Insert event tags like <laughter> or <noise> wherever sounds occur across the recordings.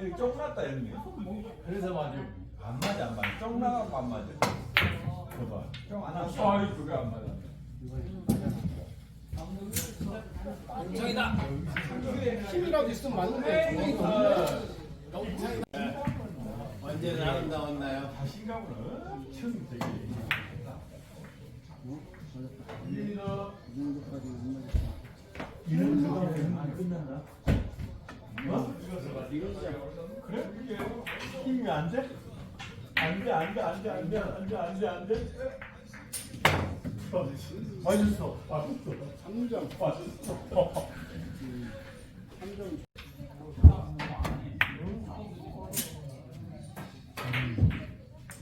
여기 쫑 났다 형님. 그래서 맞아. 안 맞아 안 맞아. 쫑나가고 안 맞아. 봐봐. 쫑안 맞아. 아이 그게 안 맞아. 힘이라도 있으면 맞는데 없네. 언제나 아름다웠나요? 자신감은 엄청 되게. 이런 생각은 안 끝난다. 어? 그래? 힘이 안 돼? 안 돼, 안 돼, 안 돼, 안 돼, 안 돼, 안 돼, 안 돼. 맞았어, 3점. 맞았어. 3점.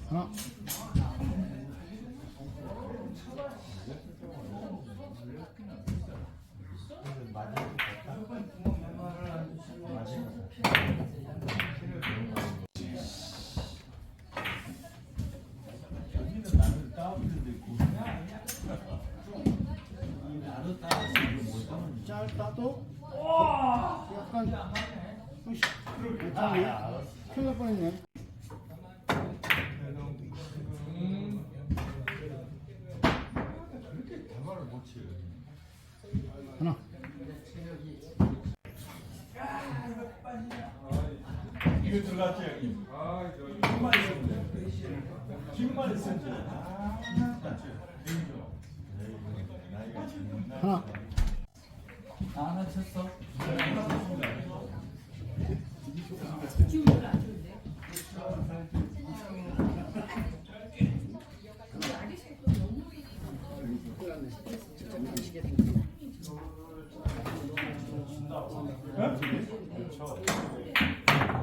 하나. 여기 짧다도 약간 으이씨, 못하네. 큰일 날 뻔했네. 하나. 이거 들어갔지 형님? 힘만 있으면 아, 장난. 하나. 하나 쳤어.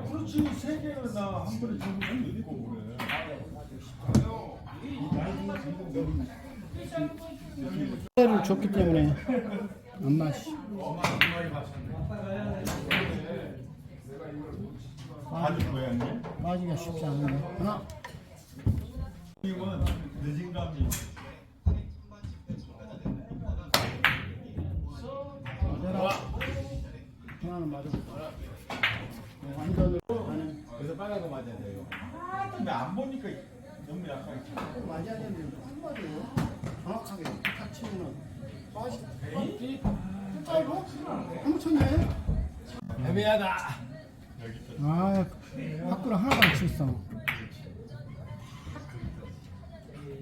그렇지 세 개는 나한 번에 잡을 수 있고 그래. 를 줬기 때문에 안 마시. 아주 고양이. 빠지기가 쉽지 않은데. 하나. 이건 늦은 감이. 맞아라. 하나는 맞아. 완전으로 가는. 그래서 빨간 거 맞아야 돼요. 근데 안 보니까 너무 약간. 맞아야 되는데 한 마디요. 정확하게 딱 치면은 빠지. 빠지. 짧아? 한번 쳤네. 애매하다. 아, 밖으로 하나도 안 쳤어.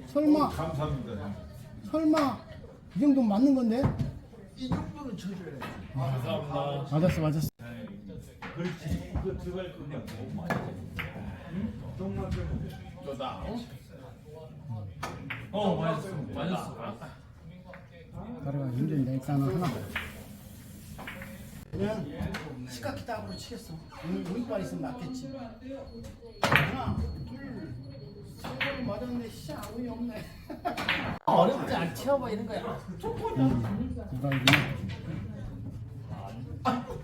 설마, 감사합니다. 설마 이 정도 맞는 건데? 이 정도는 쳐줘야 돼. 맞았어, 맞았어. 그렇지. 들어갈 건데 못 맞아. 응? 똥만 빼면 돼. 또다. 어, 맞았어. 맞았어. 가루가 힘든데 일단은 하나. 그냥 시각기 딱으로 치겠어. 오늘 우익발 있으면 맞겠지. 하나, 둘, 세번 맞았는데 씨 아무 이 없네. <laughs> 어렵지 않 채워봐 이런 거야. 누가 이기나?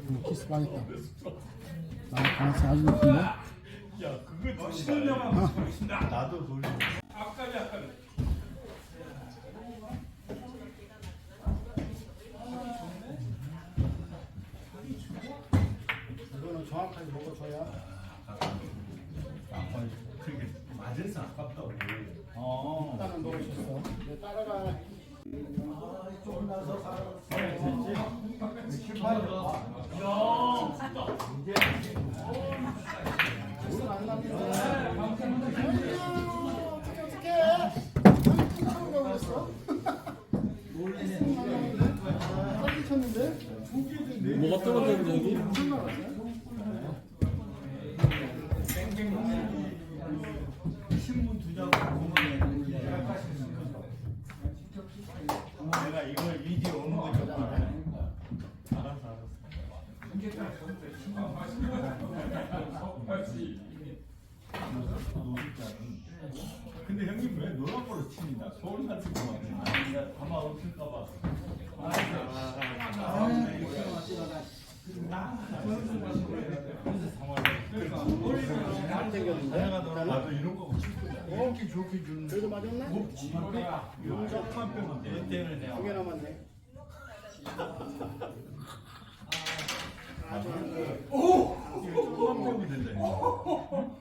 음, 키스 빠졌다. 나 가능성 아주 높은데? 야, 그거 신나가 나도 돌려. 아까 약간 이거는 정확하게 먹어줘야. 아빠 그게 맞아서 아깝다고. 어. 일단은 먹으셨어. 이제 따라가. 좀 나서 살아. 됐지? 실패하지 우리 안 납니다. 어떻게 어떻게? 한번 가버렸어. 빨리 쳤는데? 뭐가 떨어졌는데 여기? 근데 형님 왜 노란 걸로 치냐? 소리 같은 거 막. 아니, 나 가만 없을까봐. 안 땡겼는데? 나도 이런 거. 이렇게 좋게 주는 그래도 맞았네? 쪽만 빼면 내 때문에 내가 두개 남았네. 이거 조금만 빼면 된다